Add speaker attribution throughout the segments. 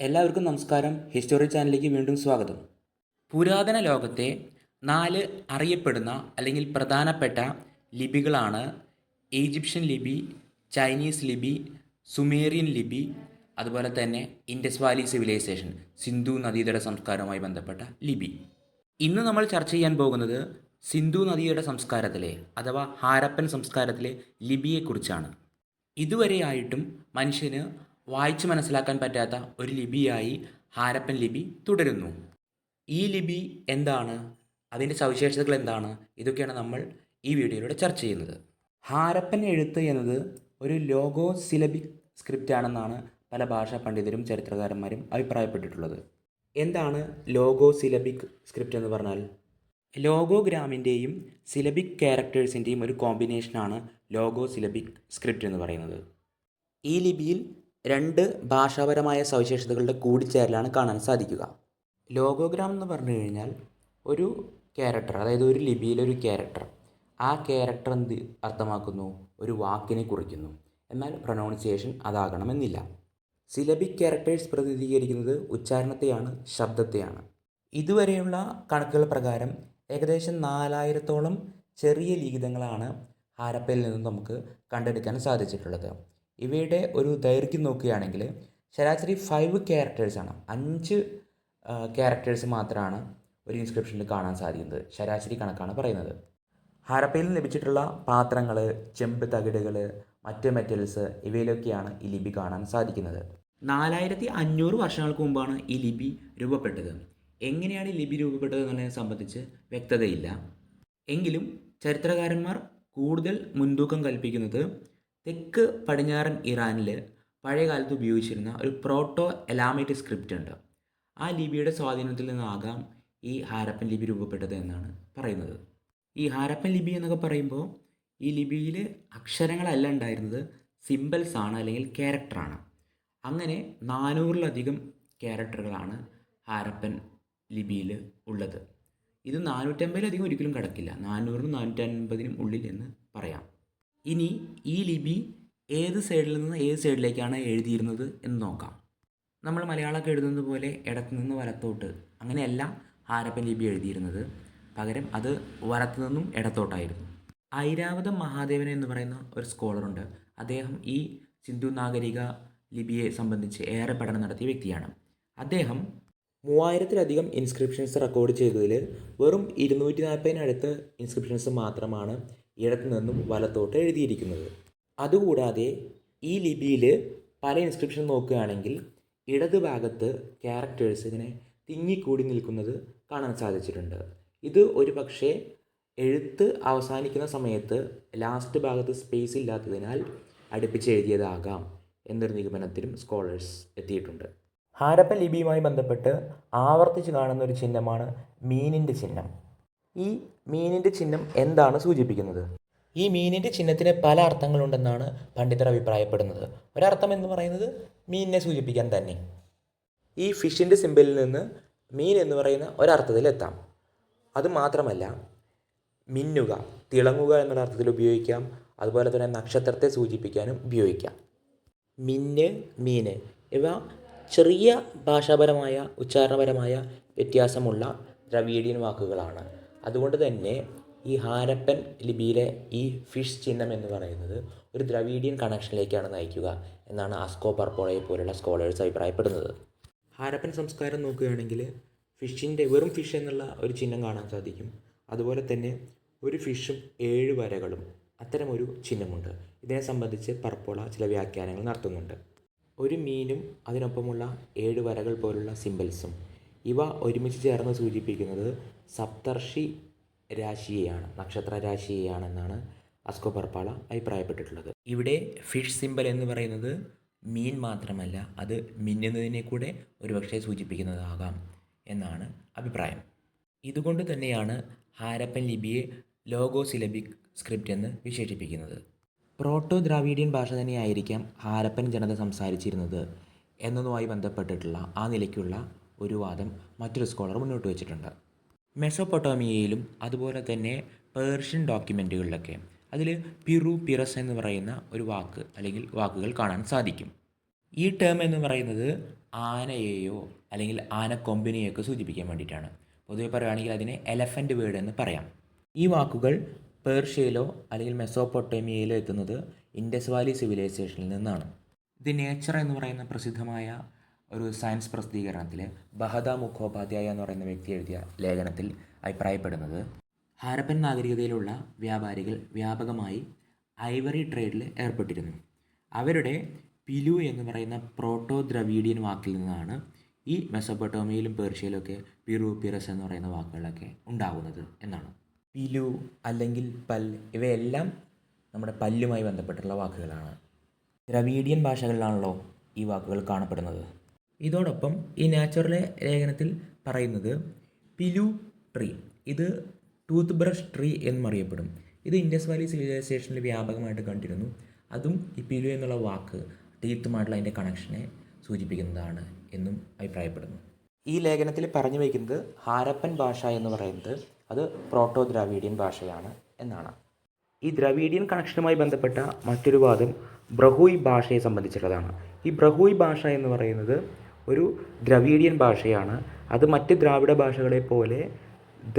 Speaker 1: എല്ലാവർക്കും നമസ്കാരം. ഹിസ്റ്റോറി ചാനലിലേക്ക് വീണ്ടും സ്വാഗതം. പുരാതന ലോകത്തെ നാല് അറിയപ്പെടുന്ന അല്ലെങ്കിൽ പ്രധാനപ്പെട്ട ലിപികളാണ് ഈജിപ്ഷ്യൻ ലിപി ചൈനീസ് ലിപി സുമേറിയൻ ലിപി അതുപോലെ തന്നെ ഇൻഡസ് വാലി സിവിലൈസേഷൻ സിന്ധു നദീതട സംസ്കാരവുമായി ബന്ധപ്പെട്ട ലിപി. ഇന്ന് നമ്മൾ ചർച്ച ചെയ്യാൻ പോകുന്നത് സിന്ധു നദിയുടെ സംസ്കാരത്തിലെ അഥവാ ഹാരപ്പൻ സംസ്കാരത്തിലെ ലിപിയെക്കുറിച്ചാണ്. ഇതുവരെയായിട്ടും മനുഷ്യന് വായിച്ച് മനസ്സിലാക്കാൻ പറ്റാത്ത ഒരു ലിപിയായി ഹാരപ്പൻ ലിപി തുടരുന്നു. ഈ ലിപി എന്താണ്? അതിന്റെ സവിശേഷതകൾ എന്താണ്? ഇതൊക്കെയാണ് നമ്മൾ ഈ വീഡിയോയിലൂടെ ചർച്ച ചെയ്യുന്നത്. ഹാരപ്പൻ എഴുത്ത് എന്നത് ഒരു ലോഗോ സിലബിക് സ്ക്രിപ്റ്റ് ആണെന്നാണ് പല ഭാഷാ പണ്ഡിതരും ചരിത്രകാരന്മാരും അഭിപ്രായപ്പെട്ടിട്ടുള്ളത്. എന്താണ് ലോഗോ സിലബിക് സ്ക്രിപ്റ്റ് എന്ന് പറഞ്ഞാൽ? ലോഗോഗ്രാമിന്റെയും സിലബിക് ക്യാരക്ടേഴ്സിന്റെയും ഒരു കോമ്പിനേഷനാണ് ലോഗോ സിലബിക് സ്ക്രിപ്റ്റ് എന്ന് പറയുന്നത്. ഈ ലിപിയിൽ രണ്ട് ഭാഷാപരമായ സവിശേഷതകളുടെ കൂടിച്ചേരലാണ് കാണാൻ സാധിക്കുക. ലോഗോഗ്രാം എന്ന് പറഞ്ഞു കഴിഞ്ഞാൽ ഒരു ക്യാരക്ടർ അതായത് ഒരു ലിപിയിലെ ഒരു ക്യാരക്ടർ ആ ക്യാരക്ടർ എന്ത് അർത്ഥമാക്കുന്നു? ഒരു വാക്കിനെ കുറിക്കുന്നു. എന്നാൽ പ്രൊനൗൺസിയേഷൻ അതാകണമെന്നില്ല. സിലബിക് ക്യാരക്ടേഴ്സ് പ്രതിനിധീകരിക്കുന്നത് ഉച്ചാരണത്തെയാണ് ശബ്ദത്തെയാണ്. ഇതുവരെയുള്ള കണക്കുകൾ പ്രകാരം ഏകദേശം നാലായിരത്തോളം ചെറിയ ലിഖിതങ്ങളാണ് ഹാരപ്പയിൽ നിന്നും നമുക്ക് കണ്ടെടുക്കാൻ സാധിച്ചിട്ടുള്ളത്. ഇവയുടെ ഒരു ദൈർഘ്യം നോക്കുകയാണെങ്കിൽ ശരാശരി ഫൈവ് ക്യാരക്ടേഴ്സാണ് അഞ്ച് ക്യാരക്ടേഴ്സ് മാത്രമാണ് ഒരു ഇൻസ്ക്രിപ്ഷനിൽ കാണാൻ സാധിക്കുന്നത്. ശരാശരി കണക്കാണ് പറയുന്നത്. ഹാരപ്പയിൽ ലഭിച്ചിട്ടുള്ള പാത്രങ്ങൾ ചെമ്പ് തകിടുകൾ മറ്റ് മെറ്റൽസ് ഇവയിലൊക്കെയാണ് ഈ ലിപി കാണാൻ സാധിക്കുന്നത്. നാലായിരത്തി അഞ്ഞൂറ് വർഷങ്ങൾക്ക് മുമ്പാണ് ഈ ലിപി രൂപപ്പെട്ടത്. എങ്ങനെയാണ് ഈ ലിപി രൂപപ്പെട്ടത് എന്നതിനെ സംബന്ധിച്ച് വ്യക്തതയില്ല. എങ്കിലും ചരിത്രകാരന്മാർ കൂടുതൽ മുൻതൂക്കം കൽപ്പിക്കുന്നത് തെക്ക് പടിഞ്ഞാറൻ ഇറാനിൽ പഴയകാലത്ത് ഉപയോഗിച്ചിരുന്ന ഒരു പ്രോട്ടോ എലാമൈറ്റ് സ്ക്രിപ്റ്റ് ഉണ്ട്. ആ ലിപിയുടെ സ്വാധീനത്തിൽ നിന്നാകാം ഈ ഹാരപ്പൻ ലിപി രൂപപ്പെട്ടത് എന്നാണ് പറയുന്നത്. ഈ ഹാരപ്പൻ ലിപി എന്നൊക്കെ പറയുമ്പോൾ ഈ ലിപിയിൽ അക്ഷരങ്ങളല്ല ഉണ്ടായിരുന്നത് സിമ്പിൾസ് ആണ് അല്ലെങ്കിൽ ക്യാരക്ടറാണ് അങ്ങനെ നാനൂറിലധികം ക്യാരക്ടറുകളാണ് ഹാരപ്പൻ ലിപിയിൽ ഉള്ളത്. ഇത് നാനൂറ്റമ്പതിലധികം ഒരിക്കലും കിടക്കില്ല. നാനൂറിനും നാനൂറ്റൻപതിനും ഉള്ളിൽ എന്ന് പറയാം. ഇനി ഈ ലിപി ഏത് സൈഡിൽ നിന്ന് ഏത് സൈഡിലേക്കാണ് എഴുതിയിരുന്നത് എന്ന് നോക്കാം. നമ്മൾ മലയാളമൊക്കെ എഴുതുന്നത് പോലെ ഇടത്തു നിന്ന് വലത്തോട്ട്. അങ്ങനെയല്ല ഹാരപ്പൻ ലിപി എഴുതിയിരുന്നത്. പകരം അത് വലത്തു നിന്നും ഇടത്തോട്ടായിരുന്നു. ഐരാവതം മഹാദേവൻ എന്ന് പറയുന്ന ഒരു സ്കോളറുണ്ട് അദ്ദേഹം ഈ സിന്ധു നാഗരിക ലിപിയെ സംബന്ധിച്ച് ഏറെ പഠനം നടത്തിയ വ്യക്തിയാണ്. അദ്ദേഹം മൂവായിരത്തിലധികം ഇൻസ്ക്രിപ്ഷൻസ് റെക്കോർഡ് ചെയ്തതിൽ വെറും ഇരുന്നൂറ്റി നാൽപ്പതിനടുത്ത് ഇൻസ്ക്രിപ്ഷൻസ് മാത്രമാണ് ഇടത്തു നിന്നും വലത്തോട്ട് എഴുതിയിരിക്കുന്നത്. അതുകൂടാതെ ഈ ലിപിയിൽ പല ഇൻസ്ക്രിപ്ഷൻ നോക്കുകയാണെങ്കിൽ ഇടത് ഭാഗത്ത് ക്യാരക്ടേഴ്സ് ഇങ്ങനെ തിങ്ങിക്കൂടി നിൽക്കുന്നത് കാണാൻ സാധിച്ചിട്ടുണ്ട്. ഇത് ഒരു പക്ഷേ എഴുത്ത് അവസാനിക്കുന്ന സമയത്ത് ലാസ്റ്റ് ഭാഗത്ത് സ്പേസ് ഇല്ലാത്തതിനാൽ അടുപ്പിച്ച് എഴുതിയതാകാം എന്നൊരു നിഗമനത്തിലും സ്കോളേഴ്സ് എത്തിയിട്ടുണ്ട്. ഹാരപ്പ ലിപിയുമായി ബന്ധപ്പെട്ട് ആവർത്തിച്ച് കാണുന്ന ഒരു ചിഹ്നമാണ് മീനിന്റെ ചിഹ്നം. ഈ മീനിന്റെ ചിഹ്നം എന്താണ് സൂചിപ്പിക്കുന്നത്? ഈ മീനിന്റെ ചിഹ്നത്തിന് പല അർത്ഥങ്ങളുണ്ടെന്നാണ് പണ്ഡിതർ അഭിപ്രായപ്പെടുന്നത്. ഒരർത്ഥം എന്ന് പറയുന്നത് മീനിനെ സൂചിപ്പിക്കാൻ തന്നെ. ഈ ഫിഷിന്റെ സിമ്പിളിൽ നിന്ന് മീൻ എന്ന് പറയുന്ന ഒരർത്ഥത്തിലെത്താം അത് മാത്രമല്ല മിന്നുക തിളങ്ങുക എന്നുള്ള അർത്ഥത്തിൽ ഉപയോഗിക്കാം. അതുപോലെ തന്നെ നക്ഷത്രത്തെ സൂചിപ്പിക്കാനും ഉപയോഗിക്കാം. മിന്ന് മീന് ഇവ ചെറിയ ഭാഷാപരമായ ഉച്ചാരണപരമായ വ്യത്യാസമുള്ള ദ്രവീഡിയൻ വാക്കുകളാണ്. അതുകൊണ്ട് തന്നെ ഈ ഹാരപ്പൻ ലിപിയിലെ ഈ ഫിഷ് ചിഹ്നം എന്ന് പറയുന്നത് ഒരു ദ്രവീഡിയൻ കണക്ഷനിലേക്കാണ് നയിക്കുക എന്നാണ് അസ്കോ പർപ്പോളയെ പോലുള്ള സ്കോളേഴ്സ് അഭിപ്രായപ്പെടുന്നത്. ഹാരപ്പൻ സംസ്കാരം നോക്കുകയാണെങ്കിൽ ഫിഷിന്റെ വെറും ഫിഷ് എന്നുള്ള ഒരു ചിഹ്നം കാണാൻ സാധിക്കും. അതുപോലെ തന്നെ ഒരു ഫിഷും ഏഴ് വരകളും അത്തരമൊരു ചിഹ്നമുണ്ട്. ഇതിനെ സംബന്ധിച്ച് പർപ്പോള ചില വ്യാഖ്യാനങ്ങൾ നടത്തുന്നുണ്ട്. ഒരു മീനും അതിനൊപ്പമുള്ള ഏഴ് വരകൾ പോലുള്ള സിമ്പിൾസും ഇവ ഒരുമിച്ച് ചേർന്ന് സൂചിപ്പിക്കുന്നത് സപ്തർഷി രാശിയെയാണ് നക്ഷത്ര രാശിയെയാണെന്നാണ് അസ്കോ പർപ്പാള അഭിപ്രായപ്പെട്ടിട്ടുള്ളത്. ഇവിടെ ഫിഷ് സിമ്പൽ എന്ന് പറയുന്നത് മീൻ മാത്രമല്ല അത് മിന്നുന്നതിനെ കൂടെ ഒരുപക്ഷെ സൂചിപ്പിക്കുന്നതാകാം എന്നാണ് അഭിപ്രായം. ഇതുകൊണ്ട് തന്നെയാണ് ഹാരപ്പൻ ലിപിയെ ലോഗോ സിലബിക് സ്ക്രിപ്റ്റ് എന്ന് വിശേഷിപ്പിക്കുന്നത്. പ്രോട്ടോ ദ്രാവിഡിയൻ ഭാഷ തന്നെയായിരിക്കാം ഹാരപ്പൻ ജനത സംസാരിച്ചിരുന്നത് എന്നതുമായി ബന്ധപ്പെട്ടിട്ടുള്ള ആ നിലയ്ക്കുള്ള ഒരു വാദം മറ്റൊരു സ്കോളർ മുന്നോട്ട് വെച്ചിട്ടുണ്ട്. മെസോപ്പൊട്ടോമിയയിലും അതുപോലെ തന്നെ പേർഷ്യൻ ഡോക്യുമെന്റുകളിലൊക്കെ അതിൽ പിറു പിറസ് എന്ന് പറയുന്ന ഒരു വാക്ക് അല്ലെങ്കിൽ വാക്കുകൾ കാണാൻ സാധിക്കും. ഈ ടേം എന്ന് പറയുന്നത് ആനയെയോ അല്ലെങ്കിൽ ആനക്കൊമ്പിനെയോ ഒക്കെ സൂചിപ്പിക്കാൻ വേണ്ടിയിട്ടാണ്. പൊതുവെ പറയുകയാണെങ്കിൽ അതിനെ എലഫന്റ് വേർഡ് എന്ന് പറയാം. ഈ വാക്കുകൾ പേർഷ്യയിലോ അല്ലെങ്കിൽ മെസോപ്പൊട്ടേമിയയിലോ എത്തുന്നത് ഇൻഡസ് വാലി സിവിലൈസേഷനിൽ നിന്നാണ്. ദി നേച്ചർ എന്ന് പറയുന്ന പ്രസിദ്ധമായ ഒരു സയൻസ് പ്രസിദ്ധീകരണത്തിൽ ബഹദ മുഖോപാധ്യായ എന്ന് പറയുന്ന വ്യക്തി എഴുതിയ ലേഖനത്തിൽ അഭിപ്രായപ്പെടുന്നത്. ഹാരപ്പൻ നാഗരികതയിലുള്ള വ്യാപാരികൾ വ്യാപകമായി ഐവറി ട്രേഡിൽ ഏർപ്പെട്ടിരുന്നു. അവരുടെ പിലു എന്ന് പറയുന്ന പ്രോട്ടോ ദ്രവീഡിയൻ വാക്കിൽ നിന്നാണ് ഈ മെസ്സോപ്പൊട്ടോമിയയിലും പേർഷ്യയിലൊക്കെ പിറു പിറസ് എന്ന് പറയുന്ന വാക്കുകളൊക്കെ ഉണ്ടാകുന്നത് എന്നാണ്. പിലു അല്ലെങ്കിൽ പൽ ഇവയെല്ലാം നമ്മുടെ പല്ലുമായി ബന്ധപ്പെട്ടുള്ള വാക്കുകളാണ്. ദ്രവീഡിയൻ ഭാഷകളിലാണല്ലോ ഈ വാക്കുകൾ കാണപ്പെടുന്നത്. ഇതോടൊപ്പം ഈ നാച്ചുറലെ ലേഖനത്തിൽ പറയുന്നത് പിലു ട്രീ. ഇത് ടൂത്ത് ബ്രഷ് ട്രീ എന്നും അറിയപ്പെടും. ഇത് ഇൻഡസ് വാലി സിവിലൈസേഷനിൽ വ്യാപകമായിട്ട് കണ്ടിരുന്നു. അതും ഈ പിലു എന്നുള്ള വാക്ക് ടീത്തുമായിട്ടുള്ള അതിന്റെ കണക്ഷനെ സൂചിപ്പിക്കുന്നതാണ് എന്നും അഭിപ്രായപ്പെടുന്നു. ഈ ലേഖനത്തിൽ പറഞ്ഞു വയ്ക്കുന്നത് ഹാരപ്പൻ ഭാഷ എന്ന് പറയുന്നത് അത് പ്രോട്ടോ ദ്രാവീഡിയൻ ഭാഷയാണ് എന്നാണ്. ഈ ദ്രവീഡിയൻ കണക്ഷനുമായി ബന്ധപ്പെട്ട മറ്റൊരു വാദം ബ്രഹൂയ് ഭാഷയെ സംബന്ധിച്ചിട്ടുള്ളതാണ്. ഈ ബ്രഹൂയ് ഭാഷ എന്ന് പറയുന്നത് ഒരു ദ്രവീഡിയൻ ഭാഷയാണ്. അത് മറ്റ് ദ്രാവിഡ ഭാഷകളെ പോലെ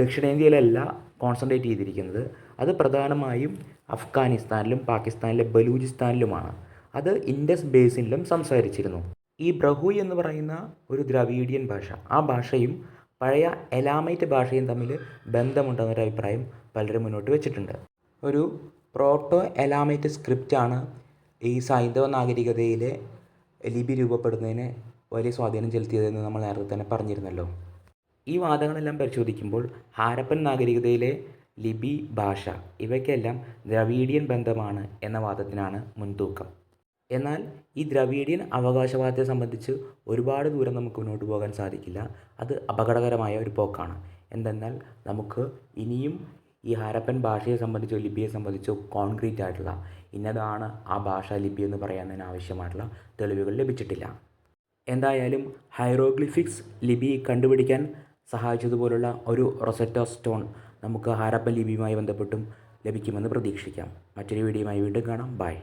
Speaker 1: ദക്ഷിണേന്ത്യയിലല്ല കോൺസെൻട്രേറ്റ് ചെയ്തിരിക്കുന്നത്. അത് പ്രധാനമായും അഫ്ഗാനിസ്ഥാനിലും പാകിസ്ഥാനിലെ ബലൂചിസ്ഥാനിലുമാണ്. അത് ഇൻഡസ് ബേസിനിലും സംസാരിച്ചിരുന്നു. ഈ ബ്രഹൂയ് എന്ന് പറയുന്ന ഒരു ദ്രവീഡിയൻ ഭാഷ. ആ ഭാഷയും പഴയ എലാമൈറ്റ് ഭാഷയും തമ്മിൽ ബന്ധമുണ്ടെന്നൊരു അഭിപ്രായം പലരും മുന്നോട്ട് വെച്ചിട്ടുണ്ട്. ഒരു പ്രോട്ടോ എലാമൈറ്റ് സ്ക്രിപ്റ്റാണ് ഈ സൈന്ധവ നാഗരികതയിലെ ലിപി രൂപപ്പെടുന്നതിന് വലിയ സ്വാധീനം ചെലുത്തിയതെന്ന് നമ്മൾ നേരത്തെ തന്നെ പറഞ്ഞിരുന്നല്ലോ. ഈ വാദങ്ങളെല്ലാം പരിശോധിക്കുമ്പോൾ ഹാരപ്പൻ നാഗരികതയിലെ ലിപി ഭാഷ ഇവയ്ക്കെല്ലാം ദ്രവീഡിയൻ ബന്ധമാണ് എന്ന വാദത്തിനാണ് മുൻതൂക്കം. എന്നാൽ ഈ ദ്രവീഡിയൻ അവകാശവാദത്തെ സംബന്ധിച്ച് ഒരുപാട് ദൂരം നമുക്ക് മുന്നോട്ട് പോകാൻ സാധിക്കില്ല. അത് അപകടകരമായ ഒരു പോക്കാണ്. എന്തെന്നാൽ നമുക്ക് ഇനിയും ഈ ഹാരപ്പൻ ഭാഷയെ സംബന്ധിച്ചോ ലിപിയെ സംബന്ധിച്ചോ കോൺക്രീറ്റ് ആയിട്ടുള്ള ഇന്നതാണ് ആ ഭാഷ ലിപി എന്ന് പറയാൻ ആവശ്യമായിട്ടുള്ള തെളിവുകൾ ലഭിച്ചിട്ടില്ല. എന്തായാലും ഹൈറോഗ്ലിഫിക്സ് ലിപി കണ്ടുപിടിക്കാൻ സഹായിച്ചതുപോലുള്ള ഒരു റൊസറ്റോ സ്റ്റോൺ നമുക്ക് ഹാരപ്പൻ ലിപിയുമായി ബന്ധപ്പെട്ടും ലഭിക്കുമെന്ന് പ്രതീക്ഷിക്കാം. മറ്റൊരു വീഡിയോയുമായി വീണ്ടും കാണാം. ബൈ.